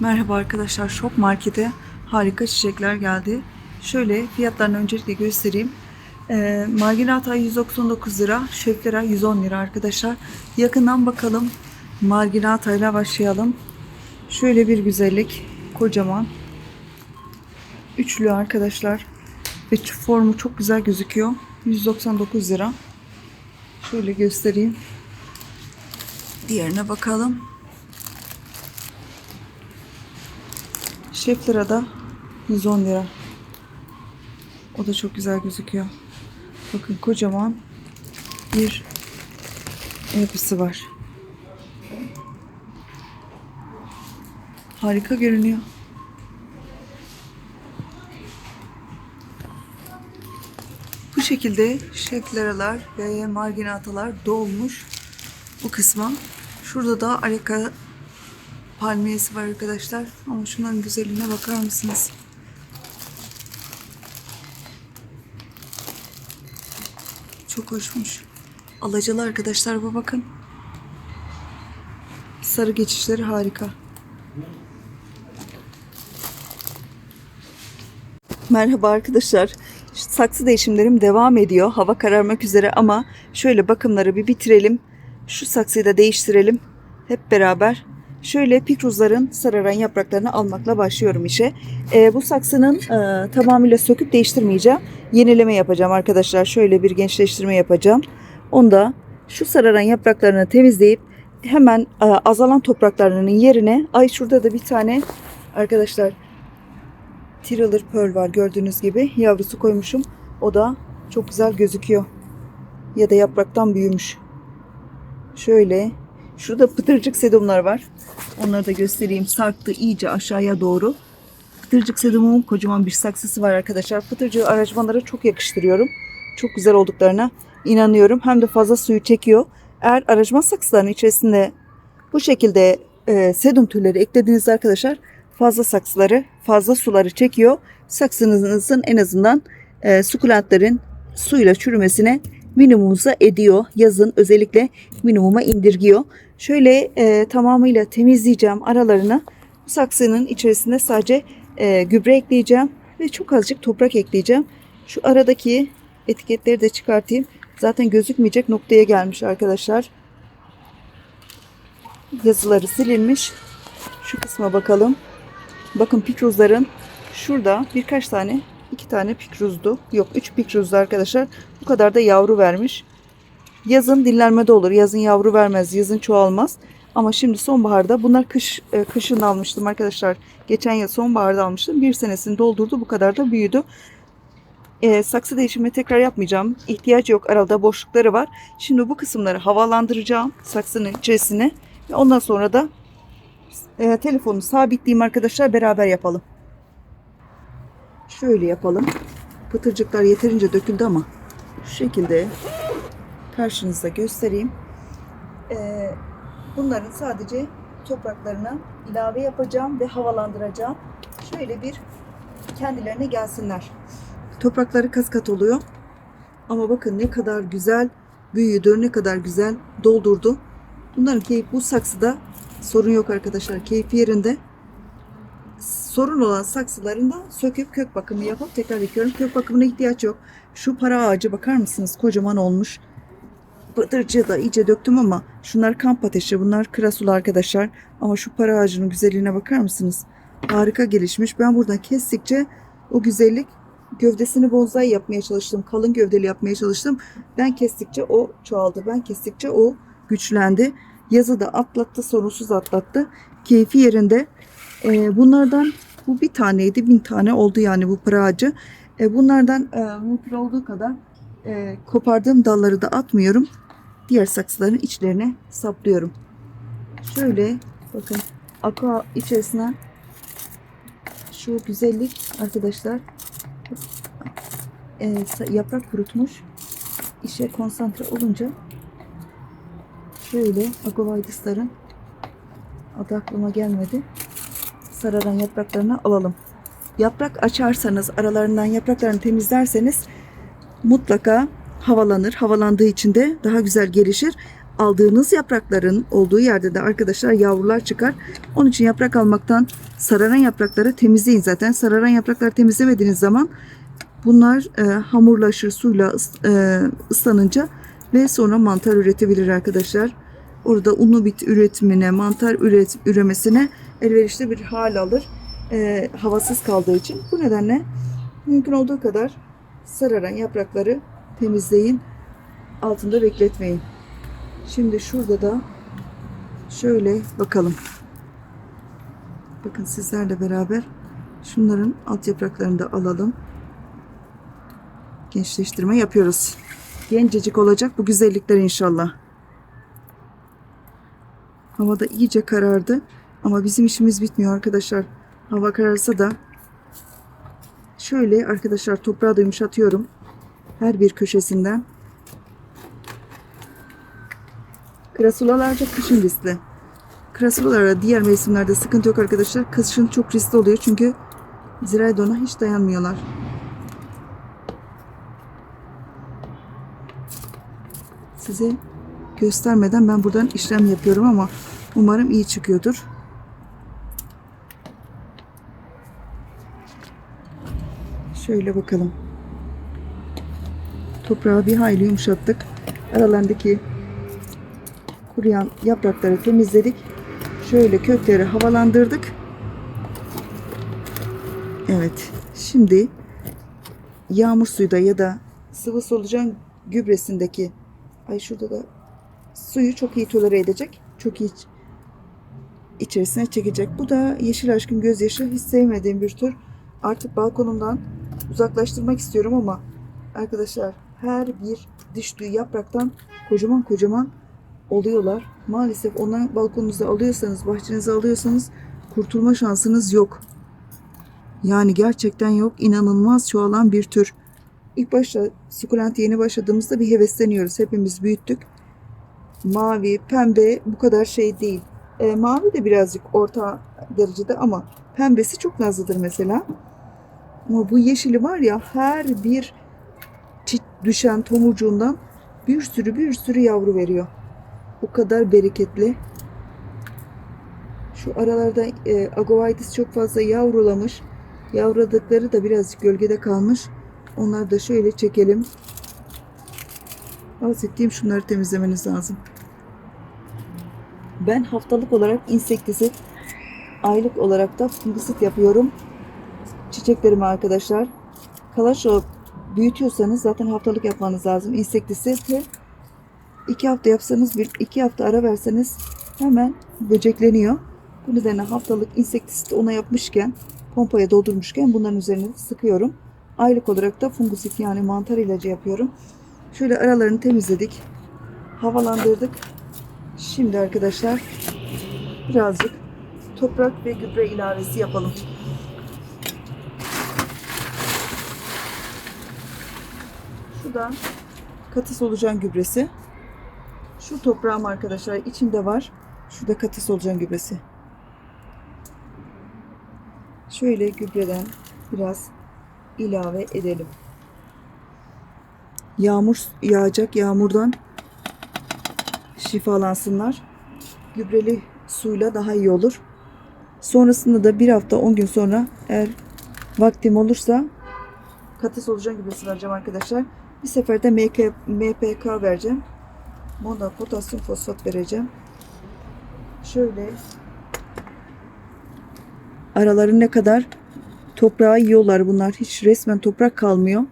Merhaba arkadaşlar, Şok Market'e harika çiçekler geldi. Şöyle fiyatlarını öncelikle göstereyim. Ee, marginata 199 lira, şeflera 110 lira arkadaşlar. Yakından bakalım. Marginata ile başlayalım. Şöyle bir güzellik, kocaman. Üçlü arkadaşlar. Ve formu çok güzel gözüküyor. 199 lira. Şöyle göstereyim. Diğerine bakalım. Şef da 110 lira. O da çok güzel gözüküyor. Bakın kocaman bir yapısı var. Harika görünüyor. Bu şekilde şefleralar ve marginatalar dolmuş bu kısma. Şurada da arika palmiyesi var arkadaşlar. Ama şunların güzelliğine bakar mısınız? Çok hoşmuş. Alacalı arkadaşlar bu bakın. Sarı geçişleri harika. Merhaba arkadaşlar. Saksı değişimlerim devam ediyor. Hava kararmak üzere ama şöyle bakımları bir bitirelim. Şu saksıyı da değiştirelim. Hep beraber Şöyle pikruzların sararan yapraklarını almakla başlıyorum işe. Ee, bu saksının e, tamamıyla söküp değiştirmeyeceğim. Yenileme yapacağım arkadaşlar. Şöyle bir gençleştirme yapacağım. Onda şu sararan yapraklarını temizleyip hemen e, azalan topraklarının yerine ay şurada da bir tane arkadaşlar Tiraller Pearl var gördüğünüz gibi. Yavrusu koymuşum. O da çok güzel gözüküyor. Ya da yapraktan büyümüş. Şöyle Şurada pıtırcık sedumlar var. Onları da göstereyim. Sarktı iyice aşağıya doğru. Pıtırcık sedumumun kocaman bir saksısı var arkadaşlar. Pıtırcığı aracmalara çok yakıştırıyorum. Çok güzel olduklarına inanıyorum. Hem de fazla suyu çekiyor. Eğer aracma saksılarının içerisinde bu şekilde e, sedum türleri eklediğinizde arkadaşlar fazla saksıları, fazla suları çekiyor. Saksınızın en azından e, sukulentlerin suyla çürümesine minimumuza ediyor. Yazın özellikle minimuma indirgiyor. Şöyle e, tamamıyla temizleyeceğim aralarını. Bu saksının içerisinde sadece e, gübre ekleyeceğim ve çok azıcık toprak ekleyeceğim. Şu aradaki etiketleri de çıkartayım. Zaten gözükmeyecek noktaya gelmiş arkadaşlar. Yazıları silinmiş. Şu kısma bakalım. Bakın pikruzların şurada birkaç tane iki tane pikruzdu. Yok üç pikruzdu arkadaşlar. Bu kadar da yavru vermiş. Yazın dinlenmede olur. Yazın yavru vermez. Yazın çoğalmaz. Ama şimdi sonbaharda bunlar kış e, kışın almıştım arkadaşlar. Geçen yıl sonbaharda almıştım. Bir senesini doldurdu. Bu kadar da büyüdü. E, saksı değişimi tekrar yapmayacağım. İhtiyacı yok. Arada boşlukları var. Şimdi bu kısımları havalandıracağım saksının içerisine. Ve ondan sonra da e, telefonu sabitleyeyim arkadaşlar. Beraber yapalım. Şöyle yapalım. Pıtırcıklar yeterince döküldü ama şu şekilde karşınızda göstereyim. Ee, bunların sadece topraklarına ilave yapacağım ve havalandıracağım. Şöyle bir kendilerine gelsinler. Toprakları kas kat oluyor. Ama bakın ne kadar güzel büyüdü, ne kadar güzel doldurdu. Bunların keyif bu saksıda sorun yok arkadaşlar. Keyfi yerinde sorun olan saksılarında söküp kök bakımı yapıp tekrar dikiyorum. Kök bakımına ihtiyaç yok. Şu para ağacı bakar mısınız? Kocaman olmuş. Bıdırcığı da iyice döktüm ama şunlar kamp ateşi. Bunlar krasula arkadaşlar. Ama şu para ağacının güzelliğine bakar mısınız? Harika gelişmiş. Ben buradan kestikçe o güzellik gövdesini bonsai yapmaya çalıştım. Kalın gövdeli yapmaya çalıştım. Ben kestikçe o çoğaldı. Ben kestikçe o güçlendi. Yazı da atlattı, sorunsuz atlattı. Keyfi yerinde. E, bunlardan bu bir taneydi, bin tane oldu yani bu pıra ağacı. E, bunlardan e, mümkün olduğu kadar e, kopardığım dalları da atmıyorum. Diğer saksıların içlerine saplıyorum. Şöyle bakın aqua içerisine şu güzellik arkadaşlar e, yaprak kurutmuş. İşe konsantre olunca şöyle agovaydisların adı aklıma gelmedi sararan yapraklarını alalım. Yaprak açarsanız, aralarından yapraklarını temizlerseniz mutlaka havalanır. Havalandığı için de daha güzel gelişir. aldığınız yaprakların olduğu yerde de arkadaşlar yavrular çıkar. Onun için yaprak almaktan sararan yaprakları temizleyin zaten. Sararan yaprakları temizlemediğiniz zaman bunlar e, hamurlaşır suyla e, ıslanınca ve sonra mantar üretebilir arkadaşlar. Orada unlu bit üretimine, mantar üret, üremesine elverişli bir hal alır. e, havasız kaldığı için. Bu nedenle mümkün olduğu kadar sararan yaprakları temizleyin. Altında bekletmeyin. Şimdi şurada da şöyle bakalım. Bakın sizlerle beraber şunların alt yapraklarını da alalım. Gençleştirme yapıyoruz. Gencecik olacak bu güzellikler inşallah. Hava da iyice karardı. Ama bizim işimiz bitmiyor arkadaşlar. Hava kararsa da şöyle arkadaşlar toprağı da yumuşatıyorum. Her bir köşesinden. Krasulalarca kışın riskli. Krasulalara diğer mevsimlerde sıkıntı yok arkadaşlar. Kışın çok riskli oluyor çünkü Ziraydon'a hiç dayanmıyorlar. Size göstermeden ben buradan işlem yapıyorum ama umarım iyi çıkıyordur. Şöyle bakalım. Toprağı bir hayli yumuşattık. Aralarındaki kuruyan yaprakları temizledik. Şöyle kökleri havalandırdık. Evet. Şimdi yağmur suyu da ya da sıvı solucan gübresindeki ay şurada da suyu çok iyi tolere edecek. Çok iyi iç- içerisine çekecek. Bu da yeşil aşkın gözyaşı. Hiç sevmediğim bir tür. Artık balkonumdan uzaklaştırmak istiyorum ama arkadaşlar her bir düştüğü yapraktan kocaman kocaman oluyorlar. Maalesef onu balkonunuza alıyorsanız, bahçenize alıyorsanız kurtulma şansınız yok. Yani gerçekten yok. İnanılmaz çoğalan bir tür. İlk başta sukulent yeni başladığımızda bir hevesleniyoruz. Hepimiz büyüttük. Mavi, pembe bu kadar şey değil. E, mavi de birazcık orta derecede ama pembesi çok nazlıdır mesela. Ama bu yeşili var ya her bir düşen tomurcuğundan bir sürü bir sürü yavru veriyor. O kadar bereketli. Şu aralarda e, agovaitis çok fazla yavrulamış. Yavruladıkları da birazcık gölgede kalmış. Onları da şöyle çekelim. Bahsettiğim şunları temizlemeniz lazım. Ben haftalık olarak insektisit, aylık olarak da fungisit yapıyorum. Çiçeklerime arkadaşlar. Kalaşo büyütüyorsanız zaten haftalık yapmanız lazım. İnsektisiti iki hafta yapsanız, bir iki hafta ara verseniz hemen böcekleniyor. Bu nedenle haftalık insektisit ona yapmışken, pompaya doldurmuşken bunların üzerine sıkıyorum. Aylık olarak da fungisit yani mantar ilacı yapıyorum. Şöyle aralarını temizledik. Havalandırdık. Şimdi arkadaşlar birazcık toprak ve gübre ilavesi yapalım. Şuradan katı solucan gübresi. Şu toprağım arkadaşlar içinde var. Şurada katı solucan gübresi. Şöyle gübreden biraz ilave edelim. Yağmur yağacak. Yağmurdan şifalansınlar. Gübreli suyla daha iyi olur. Sonrasında da bir hafta 10 gün sonra eğer vaktim olursa katı solucan gübresi vereceğim arkadaşlar. Bir seferde MK, MPK vereceğim. Mono potasyum fosfat vereceğim. Şöyle araları ne kadar toprağı yiyorlar bunlar. Hiç resmen toprak kalmıyor.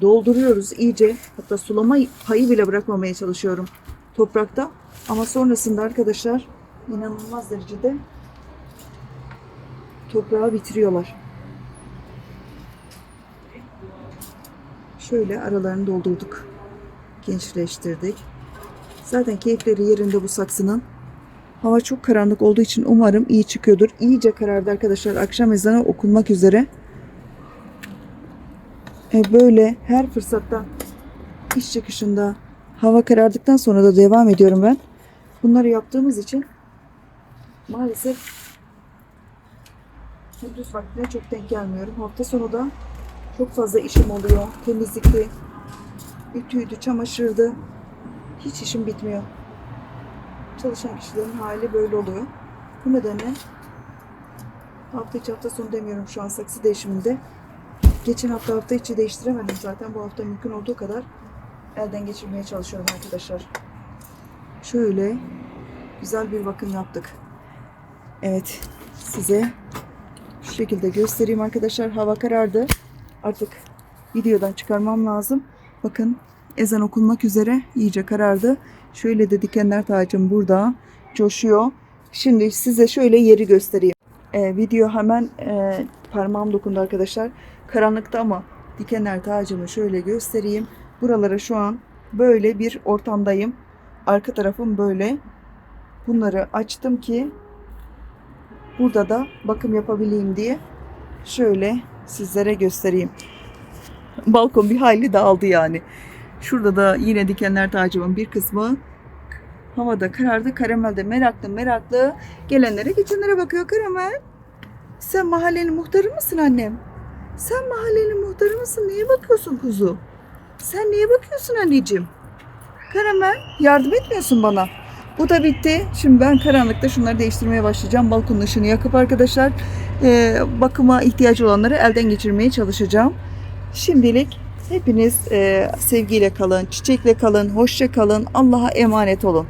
Dolduruyoruz iyice. Hatta sulama payı bile bırakmamaya çalışıyorum toprakta. Ama sonrasında arkadaşlar inanılmaz derecede toprağı bitiriyorlar. Şöyle aralarını doldurduk. Gençleştirdik. Zaten keyifleri yerinde bu saksının. Hava çok karanlık olduğu için umarım iyi çıkıyordur. İyice karardı arkadaşlar. Akşam ezanı okunmak üzere. E böyle her fırsatta iş çıkışında hava karardıktan sonra da devam ediyorum ben. Bunları yaptığımız için maalesef gündüz vaktine çok denk gelmiyorum. Hafta sonu da çok fazla işim oluyor. Temizlikti, ütüydü, çamaşırdı. hiç işim bitmiyor. Çalışan kişilerin hali böyle oluyor. Bu nedenle hafta içi hafta sonu demiyorum şu an saksı değişiminde. Geçen hafta hafta içi değiştiremedim zaten. Bu hafta mümkün olduğu kadar elden geçirmeye çalışıyorum arkadaşlar. Şöyle güzel bir bakım yaptık. Evet size şu şekilde göstereyim arkadaşlar. Hava karardı. Artık videodan çıkarmam lazım. Bakın ezan okunmak üzere iyice karardı. Şöyle de dikenler tacım burada coşuyor. Şimdi size şöyle yeri göstereyim. Ee, video hemen e, parmağım dokundu arkadaşlar. Karanlıkta ama dikenler tacımı şöyle göstereyim. Buralara şu an böyle bir ortamdayım. Arka tarafım böyle. Bunları açtım ki burada da bakım yapabileyim diye şöyle sizlere göstereyim. Balkon bir hayli dağıldı yani. Şurada da yine dikenler tacımın bir kısmı havada karardı. Karamel de meraklı meraklı gelenlere geçenlere bakıyor. Karamel sen mahallenin muhtarı mısın annem? Sen mahallenin muhtarı mısın? Niye bakıyorsun kuzu? Sen niye bakıyorsun anneciğim? Karamel yardım etmiyorsun bana. Bu da bitti. Şimdi ben karanlıkta şunları değiştirmeye başlayacağım. Balkonun ışığını yakıp arkadaşlar e, bakıma ihtiyacı olanları elden geçirmeye çalışacağım. Şimdilik hepiniz e, sevgiyle kalın, çiçekle kalın, hoşça kalın. Allah'a emanet olun.